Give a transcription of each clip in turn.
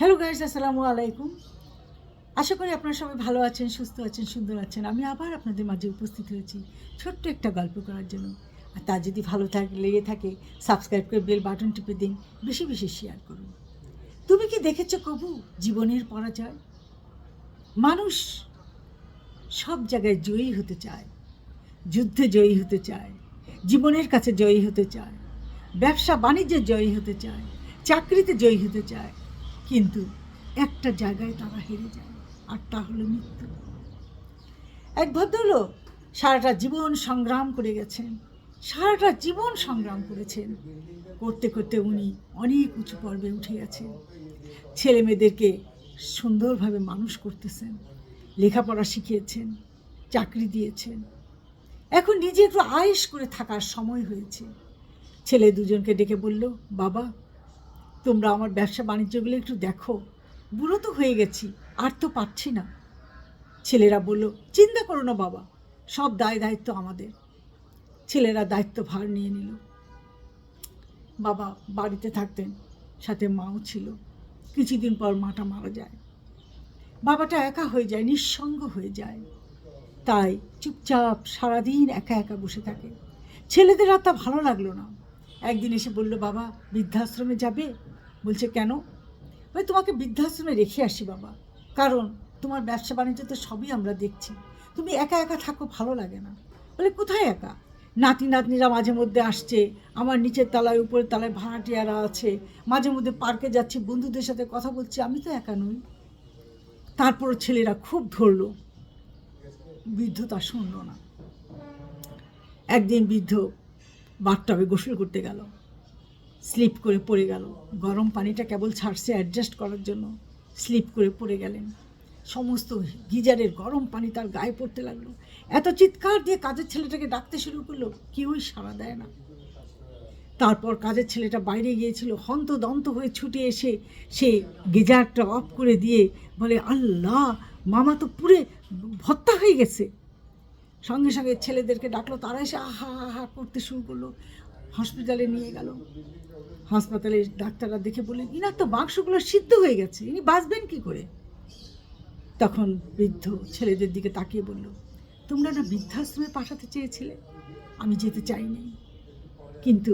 Hello guys আসসালামু আলাইকুম। আশা করি আপনারা সবাই ভালো আছেন, সুস্থ আছেন, সুন্দর আছেন। আমি আবার আপনাদের মাঝে উপস্থিত হয়েছি ছোট্ট একটা গল্প করার জন্য। আর তা যদি ভালো থাকে, লেগে থাকে সাবস্ক্রাইব করে বেল বাটন টিপে দিন, বেশি বেশি শেয়ার করুন। তুমি কি দেখেছ কবু জীবনের পরাজয়? মানুষ সব জায়গায় জয়ী হতে চায়, যুদ্ধে জয়ী হতে চায়, জীবনের কাছে জয়ী হতে চায়, ব্যবসা বাণিজ্যে জয়ী হতে চায়, চাকরিতে জয়ী হতে চায় কিন্তু একটা জায়গায় তারা হেরে যায়, আর তা হলো মৃত্যু। এক ভদ্রলোক সারাটা জীবন সংগ্রাম করে গেছেন, সারাটা জীবন সংগ্রাম করেছেন। করতে করতে উনি অনেক উঁচু পর্বে উঠে গেছেন। ছেলে মেয়েদেরকে সুন্দরভাবে মানুষ করতেছেন, লেখাপড়া শিখিয়েছেন, চাকরি দিয়েছেন। এখন নিজে একটু আয়েস করে থাকার সময় হয়েছে। ছেলে দুজনকে ডেকে বলল, বাবা তোমরা আমার ব্যবসা বাণিজ্যগুলো একটু দেখো। বুড়ো তো হয়ে গেছি, আর তো পাচ্ছি না। ছেলেরা বলল, চিন্তা করো না বাবা, সব দায় দায়িত্ব আমাদের। ছেলেরা দায়িত্ব ভার নিয়ে নিল। বাবা বাড়িতে থাকতেন, সাথে মাও ছিল। কিছুদিন পর মাটা মারা যায়। বাবাটা একা হয়ে যায়, নিঃসঙ্গ হয়ে যায়। তাই চুপচাপ সারাদিন একা একা বসে থাকে। ছেলেদের আর তা ভালো লাগল না। একদিন এসে বলল, বাবা, বৃদ্ধাশ্রমে যাবে? বলছে, কেন? ওই তোমাকে বৃদ্ধাশ্রমে রেখে আসি, বাবা। কারণ তোমার ব্যবসা বাণিজ্য তো সবই আমরা দেখছি। তুমি একা একা থাকো, ভালো লাগে না। বলে, কোথায় একা? নাতি নাতনিরা মাঝে মধ্যে আসছে, আমার নিচের তলায়, উপরের তলায় ভাড়াটিয়ারা আছে। মাঝে মধ্যে পার্কে যাচ্ছি, বন্ধুদের সাথে কথা বলছি, আমি তো একা নই। তারপর ছেলেরা খুব ধরলো। বৃদ্ধ তা শুনল না। একদিন বৃদ্ধ বাথটবে গোসল করতে গেল। স্লিপ করে পড়ে গেল। গরম পানিটা কেবল ছাড়ছে অ্যাডজাস্ট করার জন্য। স্লিপ করে পড়ে গেলেন। সমস্ত গিজারের গরম পানি তার গায়ে পড়তে লাগল। এত চিৎকার দিয়ে কাজের ছেলেটাকে ডাকতে শুরু করল, কেউই সাড়া দেয় না। তারপর কাজের ছেলেটা বাইরে গিয়েছিল, হন্তদন্ত হয়ে ছুটে এসে সে গিজারটা অফ করে দিয়ে বলে, আল্লাহ, মামা তো পুরে ভত্তা হয়ে গেছে। সঙ্গে সঙ্গে ছেলেদেরকে ডাকলো, তারা এসে আহা আহা করতে শুরু করল। হসপিটালে নিয়ে গেল। হাসপাতালে ডাক্তাররা দেখে বললেন, ইনার তো বাক্সগুলো সিদ্ধ হয়ে গেছে, ইনি বাঁচবেন কি করে? তখন বৃদ্ধ ছেলেদের দিকে তাকিয়ে বলল, তোমরা না বৃদ্ধাশ্রমে পাঠাতে চেয়েছিলে? আমি যেতে চাইনি। কিন্তু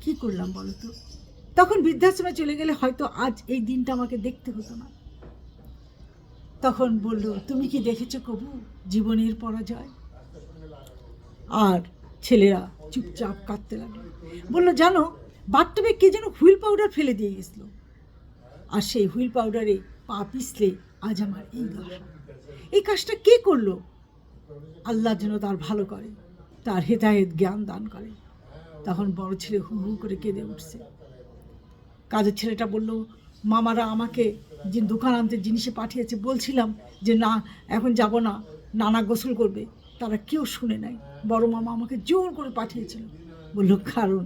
কি করলাম বলো তো? তখন বৃদ্ধাশ্রমে চলে গেলে হয়তো আজ এই দিনটা আমাকে দেখতে হতো না। তখন বলল, তুমি কি দেখেছ কবু? জীবনের পরাজয়? আর ছেলেরা চুপচাপ কাঁদতে লাগল। বলল, জানো, বাথটবে কে যেন হুইল পাউডার ফেলে দিয়ে গেছিল। আর সেই হুইল পাউডারে পা পিছলে আজ আমার এই দশা এই কাজটা কে করল? আল্লাহ যেন তার ভালো করে, তার হেদায়েত জ্ঞান দান করে। তখন বড় ছেলে হু হু করে কেঁদে উঠছে। কাজের ছেলেটা বলল, মামারা আমাকে যে দোকান আনতে জিনিসে পাঠিয়েছে, বলছিলাম যে, না, এখন যাব না। নানা গোসল করবে। তারা কেউ শুনে নাই। বড় মামা আমাকে জোর করে পাঠিয়েছিল। বলল, কারণ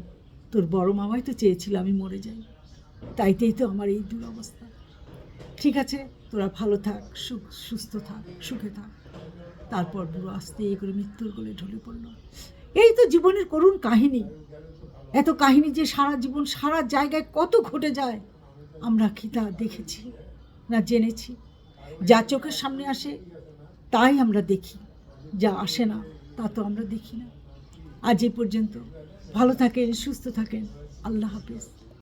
তোর বড় মামাই তো চেয়েছিল আমি মরে যাই। তাইতেই তো আমার এই দুরবস্থা। ঠিক আছে, তোরা ভালো থাক, সুখ, সুস্থ থাক, সুখে থাক। তারপর বুড়ো আস্তে করে মৃত্যুর কোলে ঢলে পড়ল। এই তো জীবনের করুণ কাহিনী। এত কাহিনী যে সারা জীবন, সারা জায়গায় কত ঘটে যায়, আমরা কি তা দেখেছি না জেনেছি? যা চোখের সামনে আসে, তাই আমরা দেখি। যা আসে না, তা তো আমরা দেখি না। আজ এ পর্যন্ত ভালো থাকেন, সুস্থ থাকেন। আল্লাহ হাফেজ।